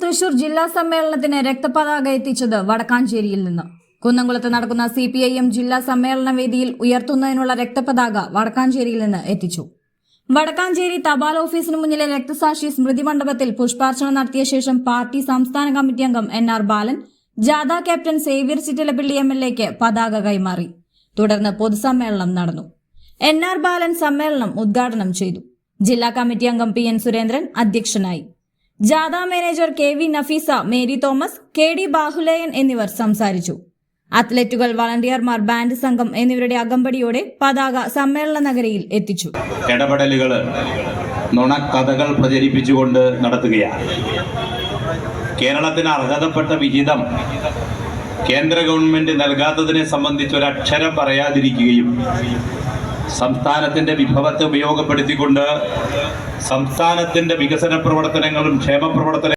തൃശൂർ ജില്ലാ സമ്മേളനത്തിന് രക്തപതാക എത്തിച്ചത് വടക്കാഞ്ചേരിയിൽ നിന്ന്. കുന്നംകുളത്ത് നടക്കുന്ന സി പി ഐ എം ജില്ലാ സമ്മേളന വേദിയിൽ ഉയർത്തുന്നതിനുള്ള രക്തപതാക വടക്കാഞ്ചേരിയിൽ നിന്ന് എത്തിച്ചു. വടക്കാഞ്ചേരി തപാൽ ഓഫീസിന് മുന്നിലെ രക്തസാക്ഷി സ്മൃതി മണ്ഡപത്തിൽ പുഷ്പാർച്ചന നടത്തിയ ശേഷം പാർട്ടി സംസ്ഥാന കമ്മിറ്റി അംഗം എൻ ആർ ബാലൻ ജാഥ captain Xavier Chittilappilly M L എക്ക് പതാക കൈമാറി. തുടർന്ന് പൊതുസമ്മേളനം നടന്നു. എൻ ആർ ബാലൻ സമ്മേളനം ഉദ്ഘാടനം ചെയ്തു. ജില്ലാ കമ്മിറ്റി അംഗം പി എൻ സുരേന്ദ്രൻ അധ്യക്ഷനായി. ജാഥ manager K V Nafeesa Mary Thomas K D Bahuleyan എന്നിവർ സംസാരിച്ചു. അത്ലറ്റുകൾ വളണ്ടിയർമാർ ബാൻഡ് സംഘം എന്നിവരുടെ അകമ്പടിയോടെ പതാക സമ്മേളന നഗരിയിൽ എത്തിച്ചു. ഇടപെടലുകൾ നുണക്കഥകൾ പ്രചരിപ്പിച്ചുകൊണ്ട് നടത്തുകയാണ്. കേരളത്തിന് അർഹതപ്പെട്ട വിഹിതം കേന്ദ്ര ഗവൺമെന്റ് നൽകാത്തതിനെ സംബന്ധിച്ച് ഒരക്ഷരം പറയാതിരിക്കുകയും സംസ്ഥാനത്തിന്റെ വിഭവത്തെ ഉപയോഗപ്പെടുത്തിക്കൊണ്ട് സംസ്ഥാനത്തിന്റെ വികസന പ്രവർത്തനങ്ങളും ക്ഷേമ പ്രവർത്തന